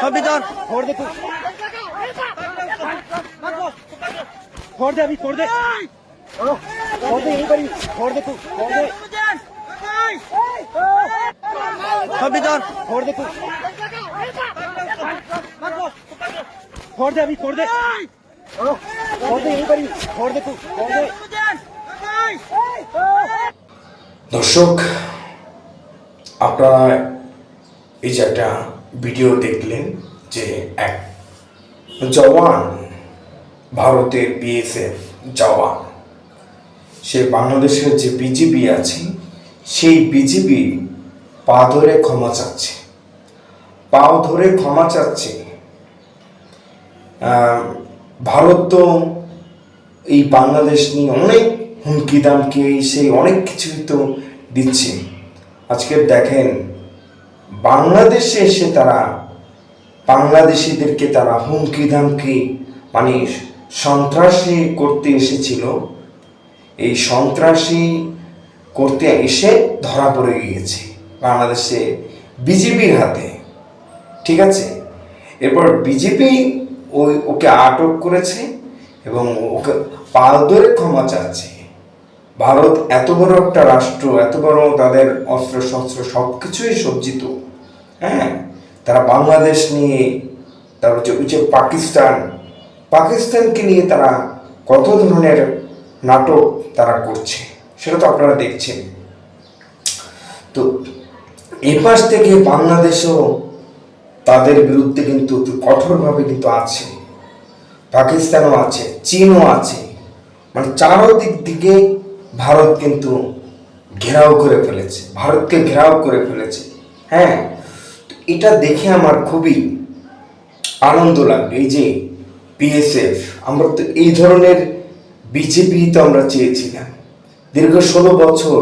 সব ভিতর four they four. দে আমি ফোর দে। ফোর দে এবারে ফোর দে ফোর। দে। সব ভিতর ফোর দে ফোর। দে আমি ফোর দে। ফোর দে এবারে ফোর দে ফোর দে। দর্শক আপনারা এই যে একটা ভিডিও দেখলেন যে এক জওয়ান, ভারতের বিএসএফ জওয়ান। সে বাংলাদেশের যে বিজিবি আছে, সেই বিজিবি পা ধরে ক্ষমা চাচ্ছে। পাও ধরে ক্ষমা চাচ্ছে। ভারত তো এই বাংলাদেশ নিয়ে অনেক হুমকি দামকি সেই অনেক কিছুই তো দিচ্ছে। আজকে দেখেন বাংলাদেশে এসে তারা, বাংলাদেশিদেরকে তারা হুমকি ধামকি মানে সন্ত্রাসী করতে এসেছিল। এই সন্ত্রাসী করতে এসে ধরা পড়ে গিয়েছে বাংলাদেশে বিজেপির হাতে। ঠিক আছে? এরপর বিজেপি ওই ওকে আটক করেছে এবং ওকে পাল ধরে ক্ষমা চাচ্ছে। ভারত এত বড় একটা রাষ্ট্র, এত বড় তাদের অস্ত্র শস্ত্র সব কিছুই সজ্জিত হ্যাঁ? তারা বাংলাদেশ নিয়ে তারপর যে পাকিস্তান, পাকিস্তানকে নিয়ে তারা কত ধরনের নাটক তারা করছে, সেটা তো আপনারা দেখছেন। তো এ পাশ থেকে বাংলাদেশও তাদের বিরুদ্ধে কিন্তু কঠোরভাবে কিন্তু আছে, পাকিস্তানও আছে, চীনও আছে মানে চারোদিক দিকে ভারত কিন্তু ঘেরাও করে ফেলেছে। ভারতকে ঘেরাও করে ফেলেছে। হ্যাঁ এটা দেখে আমার খুবই আনন্দ লাগল এই যে বিএসএফ আমরা তো এই ধরনের বিজেপি তো আমরা চেয়েছিলাম। দীর্ঘ ষোলো বছর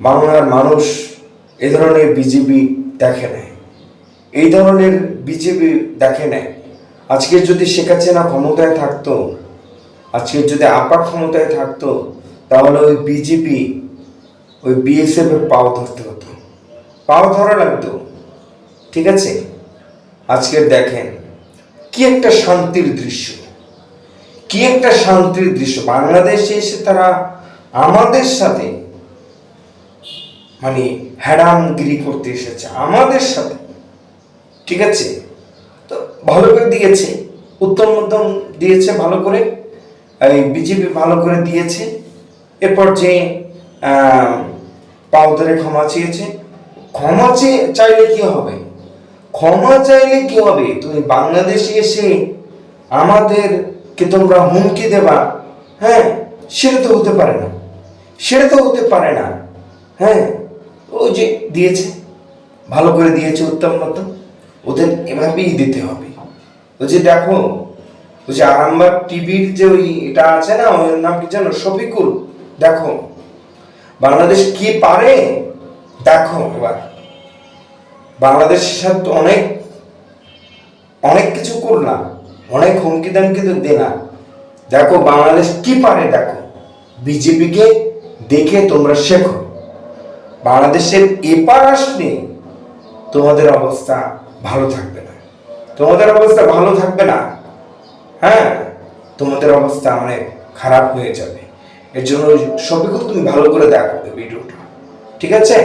বাংলার মানুষ এ ধরনের বিজেপি দেখে নেয়। এই ধরনের বিজেপি দেখে নেয়। আজকে যদি শেখ হাসিনা ক্ষমতায় থাকতো, আজকে যদি আপা ক্ষমতায় থাকতো তাহলে ওই বিজেপি ওই বিএসএফ এর পাও ধরতে হতো। পাও ধরা লাগতো। ঠিক আছে? আজকে দেখেন, কি একটা শান্তির দৃশ্য। কি একটা শান্তির দৃশ্য। বাংলাদেশে এসে তারা আমাদের সাথে মানে হ্যাডামগিরি করতে এসেছে আমাদের সাথে। ঠিক আছে? তো ভালো করে দিয়েছে। উত্তম মধ্যম দিয়েছে ভালো করে। এই বিজেপি ভালো করে দিয়েছে। এরপর যে পাও ধরে ক্ষমা চেয়েছে, ক্ষমা চেয়ে চাইলে কি হবে? ক্ষমা চাইলে কি হবে? তুমি বাংলাদেশে এসে আমাদেরকে তোমরা হুমকি দেবা? হ্যাঁ সেটা তো হতে পারে না। সেটা তো হতে পারে না। হ্যাঁ ওই যে দিয়েছে, ভালো করে দিয়েছে উত্তম মতো। ওদের এভাবেই দিতে হবে। ওই যে দেখো, ওই যে আরামবাগ টিভির যে ওই এটা আছে না, ওর নাম কি জানো শফিকুল। দেখো, বাংলাদেশ কি পারে? দেখো এবার। বাংলাদেশের সাথে অনেক অনেক কিছু করলাম অনেক হুমকি দামকি তো দিলাম দেখো বাংলাদেশ কি পারে দেখো, বিজেপিকে দেখে তোমরা শেখো। বাংলাদেশের এপার আসলে তোমাদের অবস্থা ভালো থাকবে না। তোমাদের অবস্থা ভালো থাকবে না। হ্যাঁ তোমাদের অবস্থা অনেক খারাপ হয়ে যাবে। এর জন্য সবিকল তুমি ভালো করে দেখো ভিডিওটা ঠিক আছে?